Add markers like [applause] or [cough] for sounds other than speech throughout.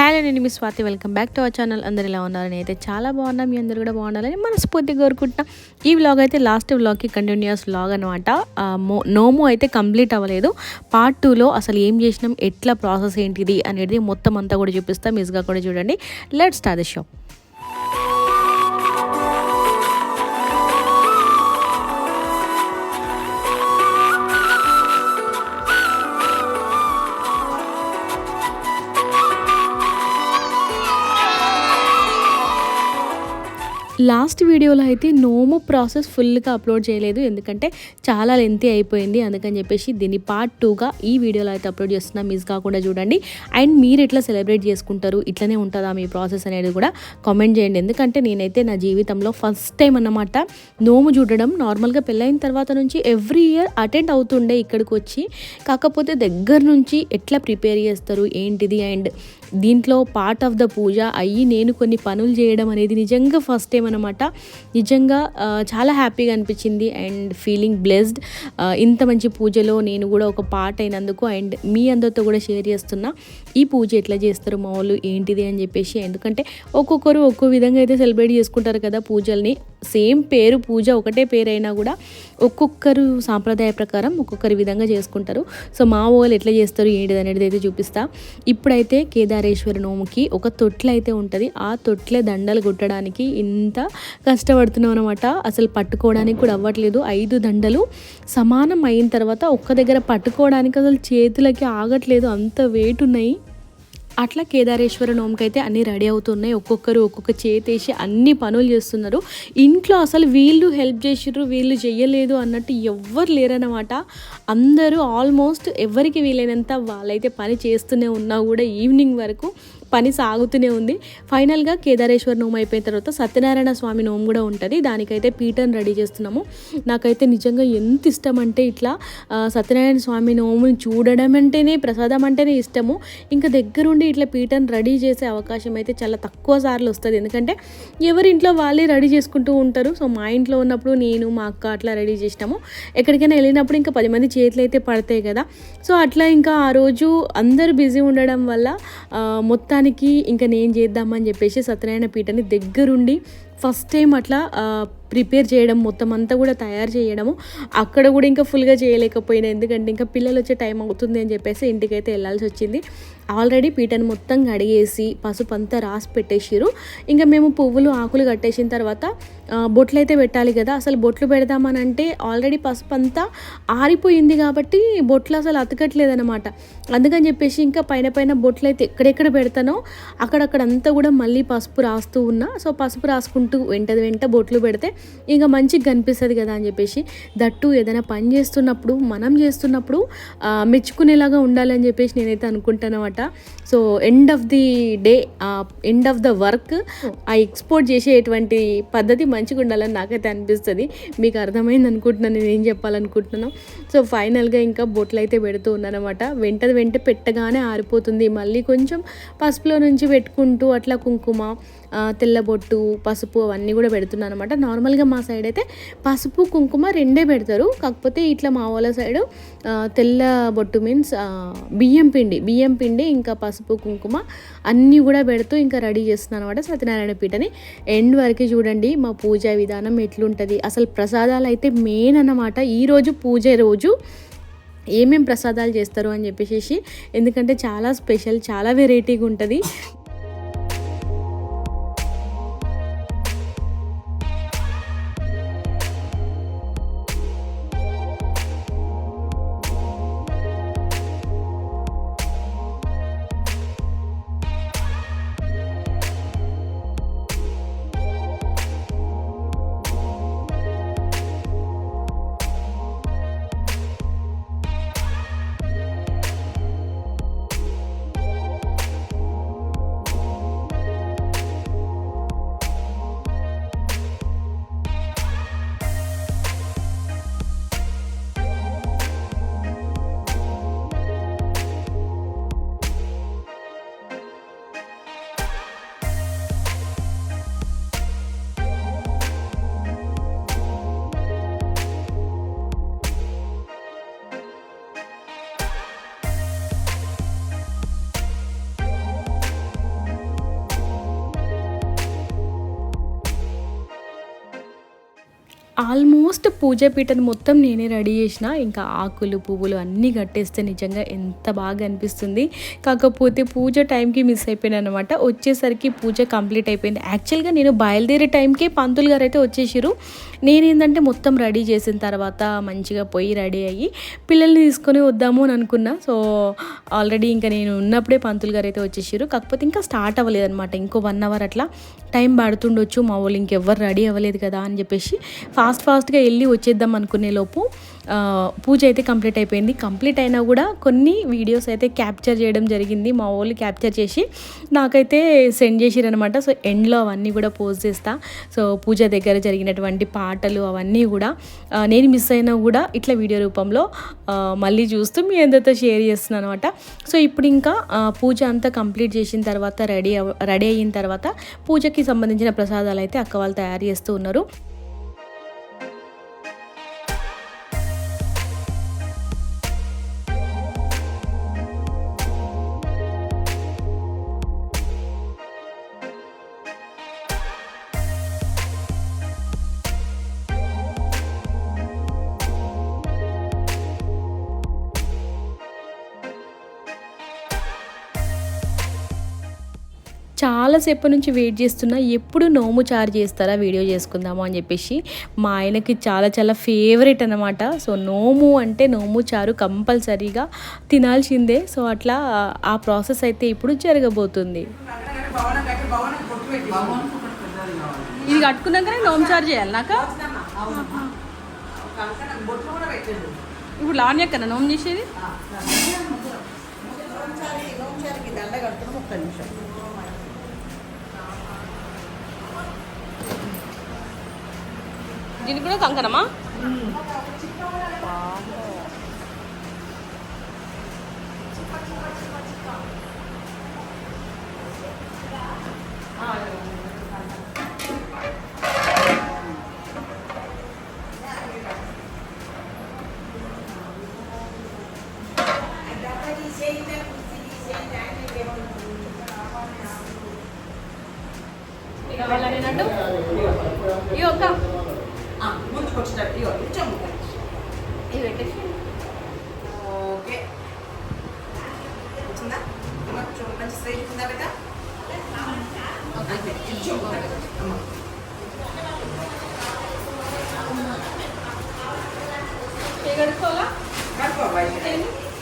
Hello నేను మీ Swathi. Welcome back to our channel అందరు ఇలా ఉన్నారని అయితే చాలా బాగున్నాం. మీ అందరు కూడా బాగుండాలని మనస్ఫూర్తిగా కోరుకుంటున్నా. ఈ వ్లాగ్ అయితే లాస్ట్ వ్లాగ్కి కంటిన్యూస్ వ్లాగ్ అనమాట నోము అయితే కంప్లీట్ అవ్వలేదు. పార్ట్ టూలో అసలు ఏం చేసినాం? ఎట్లా ప్రాసెస్ ఏంటిది? అనేది మొత్తం అంతా కూడా చూపిస్తాం. మిస్గా కూడా చూడండి. Let star the show last వీడియోలో అయితే నోము ప్రాసెస్ ఫుల్గా అప్లోడ్ చేయలేదు. ఎందుకంటే చాలా లెంతీ అయిపోయింది. అందుకని చెప్పేసి దీన్ని పార్ట్ టూగా ఈ వీడియోలో అయితే అప్లోడ్ చేస్తున్నా. మిస్ కాకుండా చూడండి. అండ్ మీరు ఎట్లా సెలబ్రేట్ చేసుకుంటారు? ఇట్లనే ఉంటుందా మీ ప్రాసెస్ అనేది కూడా కామెంట్ చేయండి. ఎందుకంటే నేనైతే నా జీవితంలో ఫస్ట్ టైం అన్నమాట నోము చూడడం. నార్మల్గా పెళ్ళైన తర్వాత నుంచి ఎవ్రీ ఇయర్ అటెండ్ అవుతుండే ఇక్కడికి వచ్చి. కాకపోతే దగ్గర నుంచి ఎట్లా ప్రిపేర్ చేస్తారు? ఏంటిది? అండ్ దీంట్లో పార్ట్ ఆఫ్ ద పూజ అయ్యి నేను కొన్ని పనులు చేయడం అనేది నిజంగా ఫస్ట్ టైం అనమాట నిజంగా చాలా హ్యాపీగా అనిపించింది అండ్ ఫీలింగ్ బ్లెస్డ్ ఇంత మంచి పూజలో నేను కూడా ఒక పార్ట్ అయినందుకు అండ్ మీ అందరితో కూడా షేర్ చేస్తున్నా ఈ పూజ ఎట్లా చేస్తారు మా వాళ్ళు ఏంటిది అని చెప్పేసి. ఎందుకంటే ఒక్కొక్కరు ఒక్కో విధంగా అయితే సెలబ్రేట్ చేసుకుంటారు కదా పూజల్ని. సేమ్ పేరు పూజ ఒకటే పేరు అయినా కూడా ఒక్కొక్కరు సాంప్రదాయ ప్రకారం ఒక్కొక్కరి విధంగా చేసుకుంటారు. సో మా వాళ్ళు ఎట్లా చేస్తారు ఏంటిది అనేది అయితే చూపిస్తా. ఇప్పుడైతే కేదార్ కేదారేశ్వర నోముకి ఒక తొట్లు అయితే ఉంటుంది. ఆ తొట్లే దండలు కుట్టడానికి ఇంత కష్టపడుతున్నాం అనమాట అసలు పట్టుకోవడానికి కూడా అవ్వట్లేదు. ఐదు దండలు సమానం అయిన తర్వాత ఒక్క దగ్గర పట్టుకోవడానికి అసలు చేతులకి ఆగట్లేదు. అంత వెయిట్ ఉన్నాయి. అట్లా కేదారేశ్వర నోముకి అయితే అన్నీ రెడీ అవుతున్నాయి. ఒక్కొక్కరు ఒక్కొక్క చేతేసి అన్ని పనులు చేస్తున్నారు. ఇంట్లో అసలు వీళ్ళు హెల్ప్ చేసిర్రు వీళ్ళు చెయ్యలేదు అన్నట్టు ఎవ్వరు లేరన్నమాట. అందరూ ఆల్మోస్ట్ ఎవరికి వీలైనంత వాళ్ళైతే పని చేస్తూనే ఉన్నా కూడా ఈవినింగ్ వరకు పని సాగుతూనే ఉంది. ఫైనల్గా కేదారేశ్వర నోము అయిపోయిన తర్వాత సత్యనారాయణ స్వామి నోము కూడా ఉంటుంది. దానికైతే పీఠను రెడీ చేస్తున్నాము. నాకైతే నిజంగా ఎంత ఇష్టం అంటే ఇట్లా సత్యనారాయణ స్వామి నోముని చూడడం అంటేనే ప్రసాదం అంటేనే ఇష్టము. ఇంకా దగ్గరుండి ఇట్లా పీఠను రెడీ చేసే అవకాశం అయితే చాలా తక్కువ సార్లు వస్తుంది. ఎందుకంటే ఎవరింట్లో వాళ్ళే రెడీ చేసుకుంటూ ఉంటారు. సో మా ఇంట్లో ఉన్నప్పుడు నేను మా అక్క అట్లా రెడీ చేసినాము. ఎక్కడికైనా వెళ్ళినప్పుడు ఇంకా పది మంది చేతులు అయితే పడతాయి కదా. సో అట్లా ఇంకా ఆ రోజు అందరూ బిజీ ఉండడం వల్ల మొత్తం మొత్తానికి ఇంకా నేను చేద్దామని చెప్పేసి సత్యనారాయణ పీఠని దగ్గరుండి ఫస్ట్ టైం అట్లా ప్రిపేర్ చేయడం మొత్తం అంతా కూడా తయారు చేయడము. అక్కడ కూడా ఇంకా ఫుల్గా చేయలేకపోయినా. ఎందుకంటే ఇంకా పిల్లలు వచ్చే టైం అవుతుంది అని చెప్పేసి ఇంటికైతే వెళ్ళాల్సి వచ్చింది. ఆల్రెడీ పీటను మొత్తం కడిగేసి పసుపు అంతా రాసి పెట్టేసిరు ఇంకా మేము పువ్వులు ఆకులు కట్టేసిన తర్వాత బొట్లు అయితే పెట్టాలి కదా. అసలు బొట్లు పెడదామని అంటే ఆల్రెడీ పసుపు అంతా ఆరిపోయింది కాబట్టి బొట్లు అసలు అతకట్లేదు అనమాట అందుకని చెప్పేసి ఇంకా పైన పైన బొట్లు అయితే ఎక్కడెక్కడ పెడతానో అక్కడక్కడ అంతా కూడా మళ్ళీ పసుపు రాస్తూ ఉన్నా. సో పసుపు రాసుకుంటూ వెంటది వెంట బొట్లు పెడితే ఇంకా మంచిగా కనిపిస్తుంది కదా అని చెప్పేసి దట్టు ఏదైనా పని చేస్తున్నప్పుడు మనం చేస్తున్నప్పుడు మెచ్చుకునేలాగా ఉండాలని చెప్పేసి నేనైతే అనుకుంటానమాట. So end of the day end of the work ఆ ఎక్స్పోర్ట్ చేసేటువంటి పద్ధతి మంచిగా ఉండాలని నాకైతే అనిపిస్తుంది. మీకు అర్థమైంది అనుకుంటున్నాను నేను ఏం చెప్పాలనుకుంటున్నాను. సో ఫైనల్గా ఇంకా బొట్లు అయితే పెడుతూ ఉన్నానమాట వెంట వెంట పెట్టగానే ఆరిపోతుంది. మళ్ళీ కొంచెం పసుపులో నుంచి పెట్టుకుంటూ అట్లా కుంకుమ తెల్లబొట్టు పసుపు అవన్నీ కూడా పెడుతున్నాను అనమాట నార్మల్గా మా సైడ్ అయితే పసుపు కుంకుమ రెండే పెడతారు. కాకపోతే ఇట్లా మా వాళ్ళ సైడు తెల్ల బొట్టు మీన్స్ బియ్యం పిండి బియ్యం పిండి ఇంకా పసుపు కుంకుమ అన్నీ కూడా పెడుతూ ఇంకా రెడీ చేస్తున్నాను అనమాట సత్యనారాయణ పీఠని. ఎండ్ వరకు చూడండి మా పూజా విధానం ఎట్లుంటుంది. అసలు ప్రసాదాలు అయితే మెయిన్ అన్నమాట. ఈరోజు పూజ రోజు ఏమేం ప్రసాదాలు చేస్తారు అని చెప్పేసి ఎందుకంటే చాలా స్పెషల్ చాలా వెరైటీగా ఉంటుంది. ఆల్మోస్ట్ పూజ పీటను మొత్తం నేనే రెడీ చేసిన. ఇంకా ఆకులు పువ్వులు అన్నీ కట్టేస్తే నిజంగా ఎంత బాగా అనిపిస్తుంది. కాకపోతే పూజ టైంకి మిస్ అయిపోయాను అనమాట వచ్చేసరికి పూజ కంప్లీట్ అయిపోయింది. యాక్చువల్గా నేను బయలుదేరే టైంకి పంతులు గారు అయితే వచ్చేసారు నేనేంటంటే మొత్తం రెడీ చేసిన తర్వాత మంచిగా పోయి రెడీ అయ్యి పిల్లల్ని తీసుకొని వద్దాము అని అనుకున్నా. సో ఆల్రెడీ ఇంకా నేను ఉన్నప్పుడే పంతులు గారు అయితే వచ్చేసారు కాకపోతే ఇంకా స్టార్ట్ అవ్వలేదు అనమాట ఇంకో వన్ అవర్ అట్లా టైం పడుతుండొచ్చు. మా వాళ్ళు ఇంకెవ్వరు రెడీ అవ్వలేదు కదా అని చెప్పేసి ఫాస్ట్ ఫాస్ట్గా వెళ్ళి వచ్చేద్దాం అనుకునే లోపు పూజ అయితే కంప్లీట్ అయిపోయింది. కంప్లీట్ అయినా కూడా కొన్ని వీడియోస్ అయితే క్యాప్చర్ చేయడం జరిగింది. మా వాళ్ళు క్యాప్చర్ చేసి నాకైతే సెండ్ చేసిరనమాట సో ఎండ్లో అవన్నీ కూడా పోస్ట్ చేస్తా. సో పూజ దగ్గర జరిగినటువంటి పాటలు అవన్నీ కూడా నేను మిస్ అయినా కూడా ఇట్లా వీడియో రూపంలో మళ్ళీ చూస్తూ మీ అందరితో షేర్ చేస్తున్నాను అనమాట సో ఇప్పుడు ఇంకా పూజ అంతా కంప్లీట్ చేసిన తర్వాత రెడీ రెడీ అయిన తర్వాత పూజకి సంబంధించిన ప్రసాదాలు అయితే అక్క వాళ్ళు తయారు చేస్తూ ఉన్నారు. చాలాసేపు నుంచి వెయిట్ చేస్తున్నా ఎప్పుడు నోము చారు చేస్తారా వీడియో చేసుకుందాము అని చెప్పేసి మా ఆయనకి చాలా చాలా ఫేవరెట్ అనమాట సో నోము అంటే నోము చారు కంపల్సరీగా తినాల్సిందే. సో అట్లా ఆ ప్రాసెస్ అయితే ఇప్పుడు జరగబోతుంది. ఇది కట్టుకున్నాకనే నోము చారు చేయాలి నాకు? ఇప్పుడు లావణ్య కన్నా నోము చేసేది? దీనికి కూడా కంకణమా కావాలని నన్ను ఇవి ఒక్క ముందుకు వచ్చినట్టు ఇగో ఇచ్చాము ఇవి పెట్టేసి ఓకే వచ్చిందా కొంచెం మంచి స్ట్రైట్ ఉందా బిడ్డ అంతే ఇచ్చు అమ్మ కడుక్కోవాలా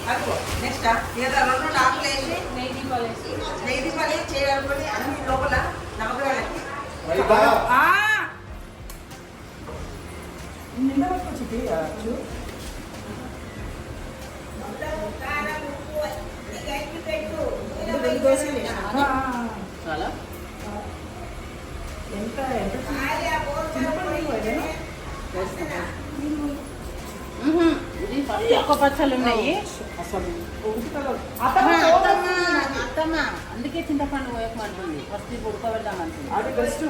కడుకో నెక్స్ట్ ఏదో రెండు ఆకులు వేసి నెయ్యి దీపాలు వేసి నెయ్యి దీపాలు వేసి చేయాలనుకోని అన్ని లోపల నమ్మకాలకి నిన్న పట్టుకొచ్చి చాలా. ఎంత ఎంత ఉన్నాయి. అత్తమ్మ. అందుకే చింతపండు పోయకమంటుంది. ఫస్ట్ ఇప్పుడు ఉడకబెడదాం అంటుంది. అది బెస్ట్.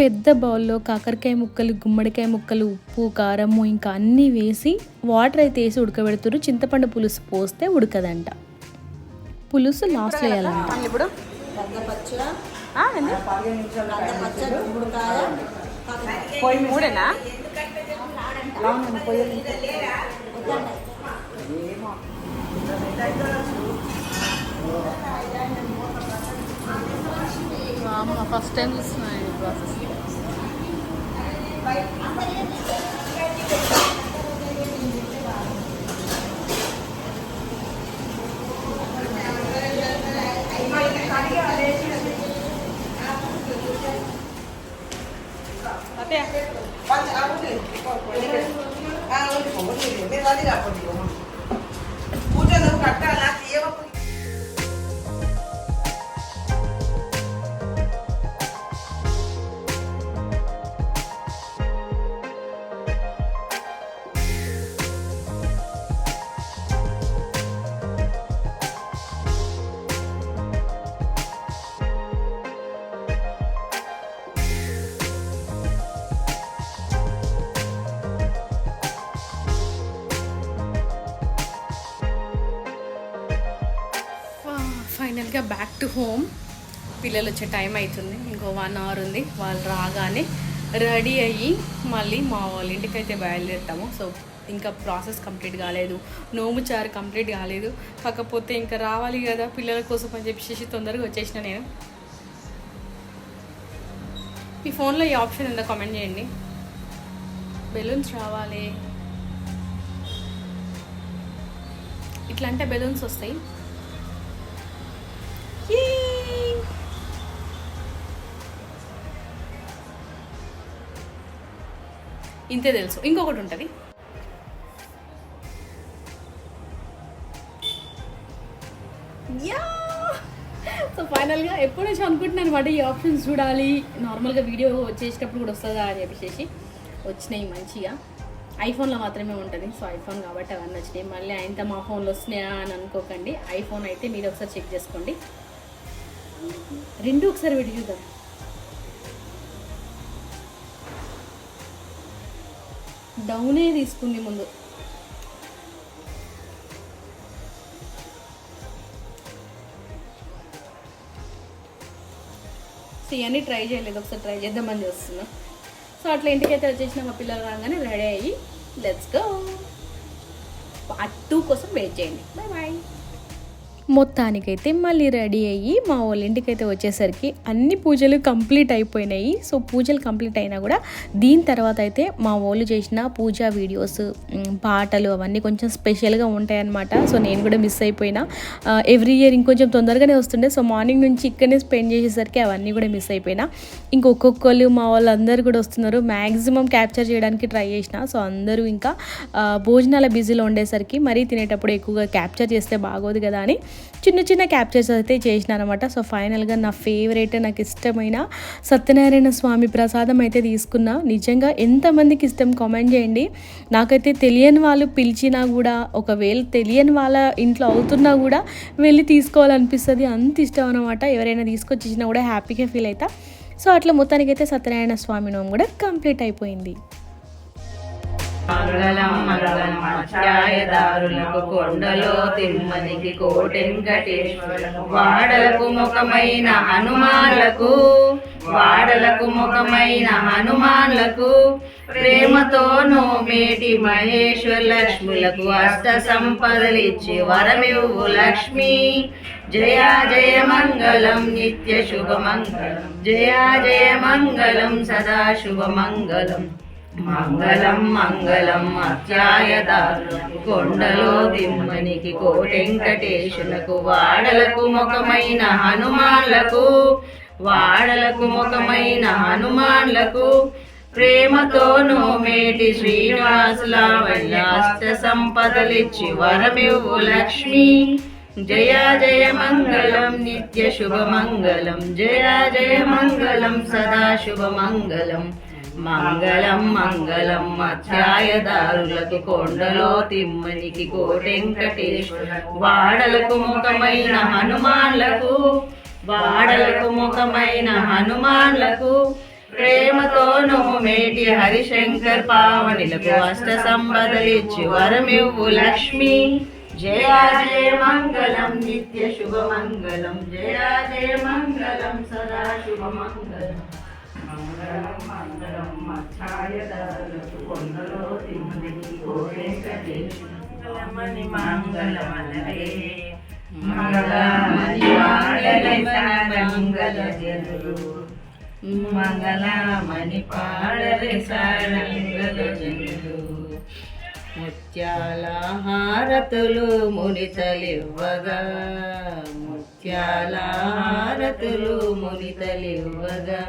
పెద్ద బౌల్లో కాకరకాయ ముక్కలు గుమ్మడికాయ ముక్కలు ఉప్పు కారము ఇంకా అన్నీ వేసి వాటర్ అయితే వేసి ఉడకబెడుతురు చింతపండు పులుసు పోస్తే ఉడకదంట. పులుసు లాస్ట్లో వేయాలంట ఇప్పుడు మూడేనా? ఫస్ట్ టైం చూస్తున్నా ఈ ప్రాసెస్ అదే కొంచెం ఆ ఉంది. ఆ ఉంది, ఉంది. మీరు అది కాకపోతే హోమ్ పిల్లలు వచ్చే టైం అవుతుంది ఇంకో వన్ అవర్ ఉంది. వాళ్ళు రాగానే రెడీ అయ్యి మళ్ళీ మా వాళ్ళ ఇంటికి అయితే బయలుదేరుతాము. సో ఇంకా ప్రాసెస్ కంప్లీట్ కాలేదు. నోము చారు కంప్లీట్ కాలేదు. కాకపోతే ఇంకా రావాలి కదా పిల్లల కోసం అని చెప్పేసి తొందరగా వచ్చేసిన నేను. మీ ఫోన్లో ఈ ఆప్షన్ ఉందా? కామెంట్ చేయండి. బెలూన్స్ రావాలి. ఇట్లా అంటే బెలూన్స్ వస్తాయి. ఇంతే తెలుసు. ఇంకొకటి ఉంటుంది. యా సో ఫైనల్గా ఎప్పటి నుంచి అనుకుంటున్నాను అనమాట ఈ ఆప్షన్స్ చూడాలి. నార్మల్గా వీడియో చేసేటప్పుడు కూడా వస్తుందా అని చెప్పేసి వచ్చినాయి మంచిగా. ఐఫోన్లో మాత్రమే ఉంటుంది. సో ఐఫోన్ కాబట్టి అవన్నీ వచ్చినాయి. మళ్ళీ ఆయనతో మా ఫోన్లో వస్తున్నాయా అని అనుకోకండి. ఐఫోన్ అయితే మీరు ఒకసారి చెక్ చేసుకోండి. రెండు ఒకసారి వీడియో చూద్దాం. డౌనే తీసుకుంది ముందు. సో ఇవన్నీ ట్రై చేయలేదు. ఒకసారి ట్రై చేద్దామని చూస్తున్నా. సో అట్లా ఇంటికైతే వచ్చేసిన మా పిల్లలు రాగానే రెడీ అయ్యి లెట్స్ గో. పార్ట్ టూ కోసం వెయిట్ చేయండి. బాయ్ బాయ్ మొత్తానికైతే మళ్ళీ రెడీ అయ్యి మా వాళ్ళ ఇంటికైతే వచ్చేసరికి అన్ని పూజలు కంప్లీట్ అయిపోయినాయి. సో పూజలు కంప్లీట్ అయినా కూడా దీని తర్వాత అయితే మా వాళ్ళు చేసిన పూజా వీడియోస్ పాటలు అవన్నీ కొంచెం స్పెషల్గా ఉంటాయన్నమాట. సో నేను కూడా మిస్ అయిపోయినా. ఎవ్రీ ఇయర్ ఇంకొంచెం తొందరగానే వస్తుండే. సో మార్నింగ్ నుంచి ఇక్కడనే స్పెండ్ చేసేసరికి అవన్నీ కూడా మిస్ అయిపోయినా. ఇంకొక్కొక్కరు మా వాళ్ళందరూ కూడా వస్తున్నారు. మ్యాక్సిమం క్యాప్చర్ చేయడానికి ట్రై చేసిన. సో అందరూ ఇంకా భోజనాల బిజీలో ఉండేసరికి మరీ తినేటప్పుడు ఎక్కువగా క్యాప్చర్ చేస్తే బాగోదు కదా అని చిన్న చిన్న క్యాప్చర్స్ అయితే చేసిన అనమాట సో ఫైనల్గా నా ఫేవరెట్ నాకు ఇష్టమైన సత్యనారాయణ స్వామి ప్రసాదం అయితే తీసుకున్నా. నిజంగా ఎంతమందికి ఇష్టం కామెంట్ చేయండి. నాకైతే తెలియని వాళ్ళు పిలిచినా కూడా ఒకవేళ తెలియని వాళ్ళ ఇంట్లో అవుతున్నా కూడా వెళ్ళి తీసుకోవాలనిపిస్తుంది. అంత ఇష్టం అనమాట ఎవరైనా తీసుకొచ్చి ఇచ్చినా కూడా హ్యాపీగా ఫీల్ అవుతా సో అట్లా మొత్తానికైతే సత్యనారాయణ స్వామి నోం కూడా కంప్లీట్ అయిపోయింది. మంగళం మంగళం కొండలో తిమ్మనికి కోటెంకటేశ్వరకు వాడలకు ముఖమైన హనుమాన్లకు వాడలకు ముఖమైన హనుమాన్లకు ప్రేమతో మేటి మహేశ్వర లక్ష్ములకు అష్ట సంపదలిచ్చి వరమివ్వు లక్ష్మి. జయ జయ మంగళం నిత్య శుభ మంగళం. జయ జయ మంగళం సదా శుభ మంగళం మంగళం మంగళం కొండలో దిమ్మనికి కోటెంకటేశునకు వాడలకు ముఖమైన హనుమాన్లకు వాడలకు ముఖమైన హనుమాన్లకు ప్రేమతో నోమేటి శ్రీనివాసుల వల్లాస్త సంపదలిచ్చి వరమివ్వు లక్ష్మి. జయ జయ మంగళం నిత్య శుభమంగళం జయ జయ మంగళం సదా శుభమంగళం మంగళం మంగళం అధ్యాయదారులకు కొండలో తిమ్మనికి కోటెంకటేశ్వర వాడలకు ముఖమైన హనుమాన్లకు వాడలకు ముఖమైన హనుమాన్లకు ప్రేమతోను మేటి హరిశంకర్ పావనిలకు అష్ట సంపదలిచ్చి వరమివ్వు లక్ష్మి. జయ జయ మంగళం నిత్య శుభమంగళం జయ జయ మంగళం సదా శుభమంగళం మంగళం. మంగళం మధ్యాయదారులకు కొండలో మంగళమణి మంగళ మంగళమణి పాడలే సారంగల జనులు ముత్యాల హారతులు మునితలివ్వగా ముత్యాల హారతులు మునితలివ్వగా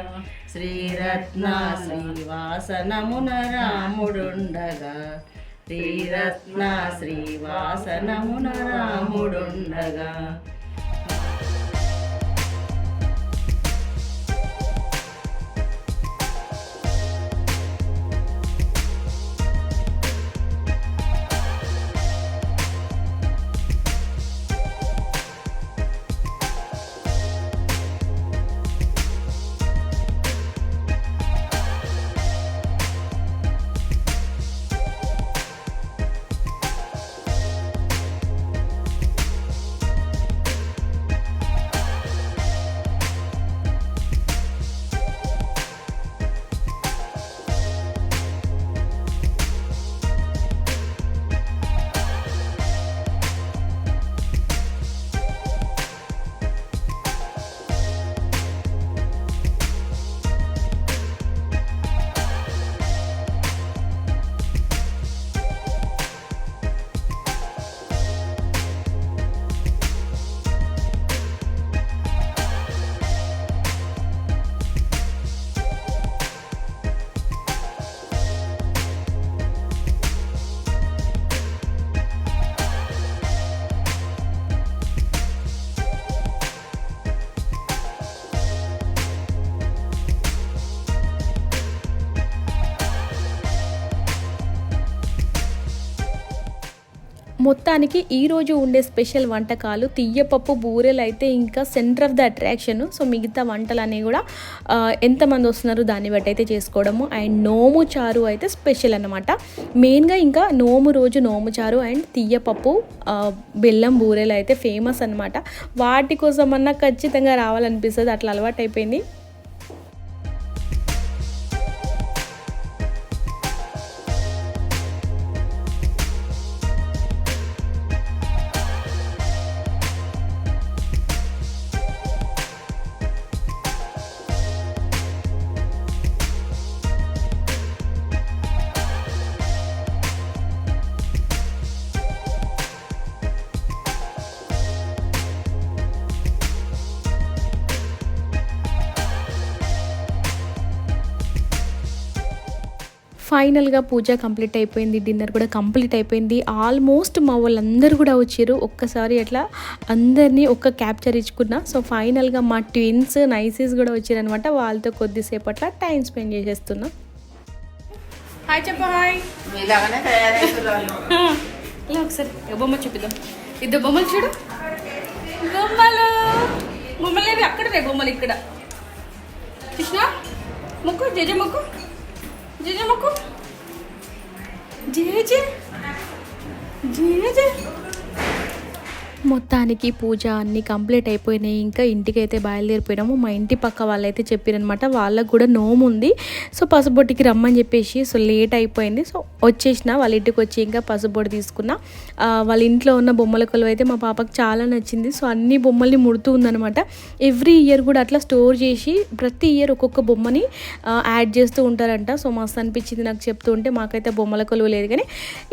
శ్రీరత్న శ్రీవాసనమున రాముడుండగా. శ్రీరత్న శ్రీవాసనమున రాముడుండగా. మొత్తానికి ఈరోజు ఉండే స్పెషల్ వంటకాలు తియ్యపప్పు బూరెలు అయితే ఇంకా centre of the attraction so మిగతా వంటలన్నీ కూడా ఎంతమంది వస్తున్నారు దాన్ని బట్టి అయితే చేసుకోవడము. అండ్ నోము చారు అయితే స్పెషల్ అనమాట మెయిన్గా ఇంకా నోము రోజు నోము చారు అండ్ తియ్యపప్పు బెల్లం బూరెలు అయితే ఫేమస్ అనమాట వాటి కోసమన్నా ఖచ్చితంగా రావాలనిపిస్తుంది. అట్లా అలవాటు అయిపోయింది ఫైనల్గా పూజ కంప్లీట్ అయిపోయింది డిన్నర్ కూడా కంప్లీట్ అయిపోయింది. ఆల్మోస్ట్ మా వాళ్ళందరూ కూడా వచ్చారు. ఒక్కసారి అట్లా అందరినీ ఒక్క క్యాప్చర్ ఇచ్చుకున్నా. సో ఫైనల్గా మా ట్విన్స్ నైసీస్ కూడా వచ్చారనమాట. వాళ్ళతో కొద్దిసేపు అట్లా టైం స్పెండ్ చేసేస్తున్నాం. హాయ్ చెప్ప హాయ్. [laughs] ఇలా ఒకసారి బొమ్మ చూపిద్దాం. ఇద్దరు బొమ్మలు చూడు. బొమ్మలు. బొమ్మలు ఏవి అక్కడ బొమ్మలు ఇక్కడ. కృష్ణ మొక్కు జేజే మొక్కు. జీజే మొక్కు. జీజే. జీజే. మొత్తానికి పూజ అన్నీ కంప్లీట్ అయిపోయినాయి. ఇంకా ఇంటికి అయితే బయలుదేరిపోయినాము. మా ఇంటి పక్క వాళ్ళైతే చెప్పారనమాట వాళ్ళకు కూడా నోము ఉంది సో పసుబొట్టికి రమ్మని చెప్పేసి సో లేట్ అయిపోయింది. సో వచ్చేసిన వాళ్ళ ఇంటికి వచ్చి ఇంకా పసుబొట్టు తీసుకున్న. వాళ్ళ ఇంట్లో ఉన్న బొమ్మల కొలువు అయితే మా పాపకు చాలా నచ్చింది. సో అన్ని బొమ్మల్ని ముడుతూ ఉందనమాట ఎవ్రీ ఇయర్ కూడా అట్లా స్టోర్ చేసి ప్రతి ఇయర్ ఒక్కొక్క బొమ్మని యాడ్ చేస్తూ ఉంటారంట. సో మస్తు అనిపించింది నాకు చెప్తూ ఉంటే. మాకైతే బొమ్మల కొలువు లేదు కానీ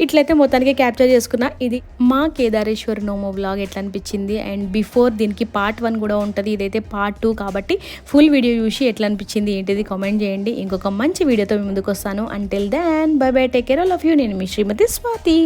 ఇట్లయితే మొత్తానికి క్యాప్చర్ చేసుకున్నా. ఇది మా కేదారేశ్వర్ నోమో బ్లాగ్ ఎట్లా అనిపించింది? అండ్ బిఫోర్ దీనికి పార్ట్ వన్ కూడా ఉంటుంది. ఇదైతే పార్ట్ టూ కాబట్టి ఫుల్ వీడియో చూసి ఎట్లా అనిపించింది ఏంటిది కామెంట్ చేయండి. ఇంకొక మంచి వీడియోతో మీ ముందుకు వస్తాను. Until then bye bye take care all of you నేను మీ శ్రీమతి స్వాతి